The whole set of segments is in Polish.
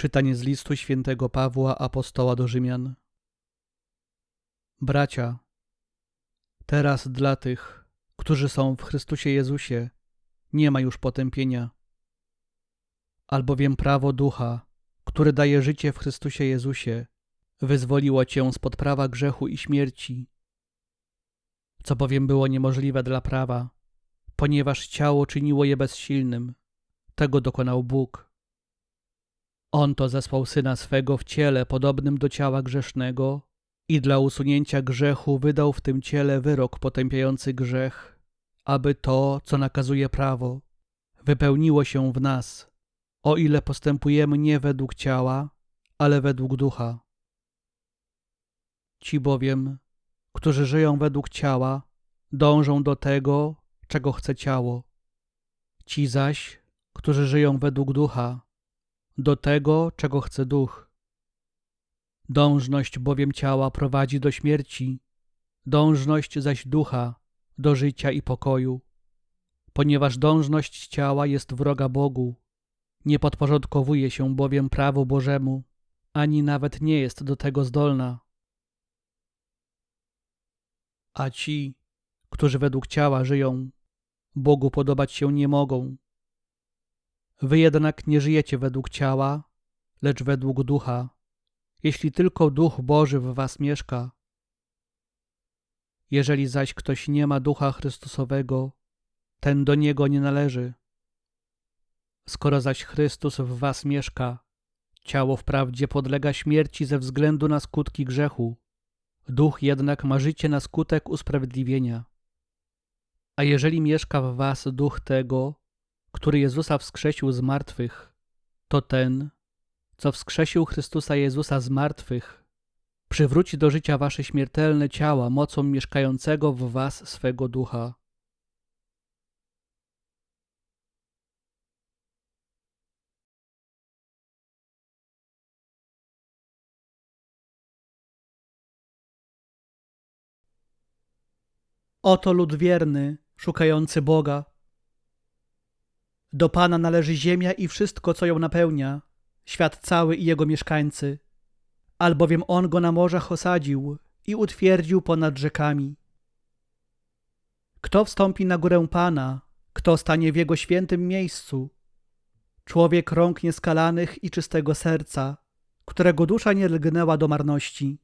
Czytanie z listu świętego Pawła apostoła do Rzymian. Bracia, teraz dla tych, którzy są w Chrystusie Jezusie, nie ma już potępienia. Albowiem prawo ducha, który daje życie w Chrystusie Jezusie, wyzwoliło cię spod prawa grzechu i śmierci. Co bowiem było niemożliwe dla prawa, ponieważ ciało czyniło je bezsilnym, tego dokonał Bóg on to zesłał syna swego w ciele podobnym do ciała grzesznego i dla usunięcia grzechu wydał w tym ciele wyrok potępiający grzech, aby to, co nakazuje prawo, wypełniło się w nas, o ile postępujemy nie według ciała, ale według ducha. Ci bowiem, którzy żyją według ciała, dążą do tego, czego chce ciało. Ci zaś, którzy żyją według ducha, do tego, czego chce duch. Dążność bowiem ciała prowadzi do śmierci, dążność zaś ducha do życia i pokoju. Ponieważ dążność ciała jest wroga Bogu, nie podporządkowuje się bowiem prawu Bożemu, ani nawet nie jest do tego zdolna. A ci, którzy według ciała żyją, Bogu podobać się nie mogą, Wy jednak nie żyjecie według ciała, lecz według ducha, jeśli tylko duch Boży w was mieszka. Jeżeli zaś ktoś nie ma ducha Chrystusowego, ten do niego nie należy. Skoro zaś Chrystus w was mieszka, ciało wprawdzie podlega śmierci ze względu na skutki grzechu, duch jednak ma życie na skutek usprawiedliwienia. A jeżeli mieszka w was duch tego, który Jezusa wskrzesił z martwych, to ten, co wskrzesił Chrystusa Jezusa z martwych, przywróci do życia wasze śmiertelne ciała mocą mieszkającego w was swego ducha. Oto lud wierny, szukający Boga, do Pana należy ziemia i wszystko, co ją napełnia, świat cały i jego mieszkańcy, albowiem On go na morzach osadził i utwierdził ponad rzekami. Kto wstąpi na górę Pana, kto stanie w Jego świętym miejscu? Człowiek rąk nieskalanych i czystego serca, którego dusza nie lgnęła do marności.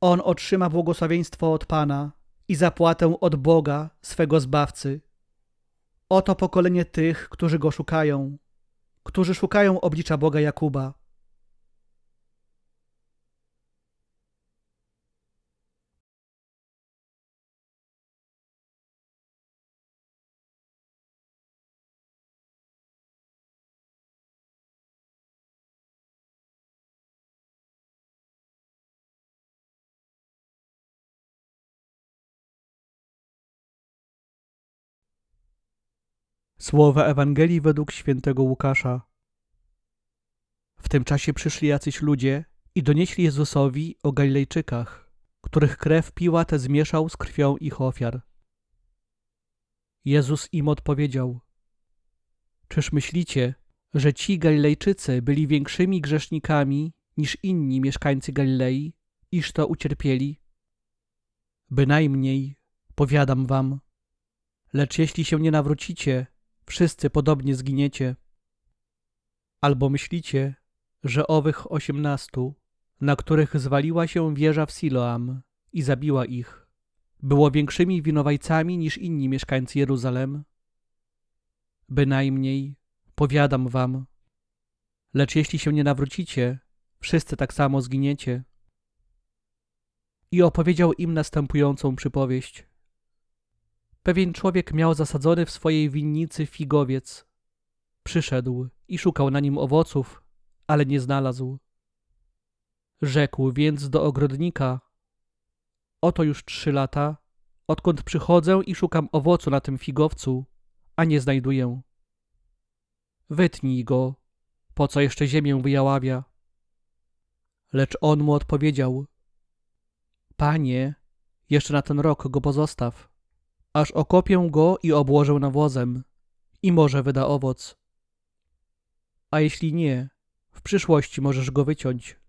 On otrzyma błogosławieństwo od Pana i zapłatę od Boga, swego Zbawcy. Oto pokolenie tych, którzy go szukają, którzy szukają oblicza Boga Jakuba. Słowa Ewangelii według świętego Łukasza. W tym czasie przyszli jacyś ludzie i donieśli Jezusowi o Galilejczykach, których krew Piłat zmieszał z krwią ich ofiar. Jezus im odpowiedział: Czyż myślicie, że ci Galilejczycy byli większymi grzesznikami niż inni mieszkańcy Galilei, iż to ucierpieli? Bynajmniej, powiadam wam, lecz jeśli się nie nawrócicie, wszyscy podobnie zginiecie. Albo myślicie, że owych osiemnastu, na których zwaliła się wieża w Siloam i zabiła ich, było większymi winowajcami niż inni mieszkańcy Jeruzalem? Bynajmniej, powiadam wam, lecz jeśli się nie nawrócicie, wszyscy tak samo zginiecie. I opowiedział im następującą przypowieść. Pewien człowiek miał zasadzony w swojej winnicy figowiec. Przyszedł i szukał na nim owoców, ale nie znalazł. Rzekł więc do ogrodnika: Oto już trzy lata, odkąd przychodzę i szukam owocu na tym figowcu, a nie znajduję. Wytnij go, po co jeszcze ziemię wyjaławia. Lecz on mu odpowiedział: Panie, jeszcze na ten rok go pozostaw aż okopię go i obłożę nawozem i może wyda owoc. A jeśli nie, W przyszłości możesz go wyciąć.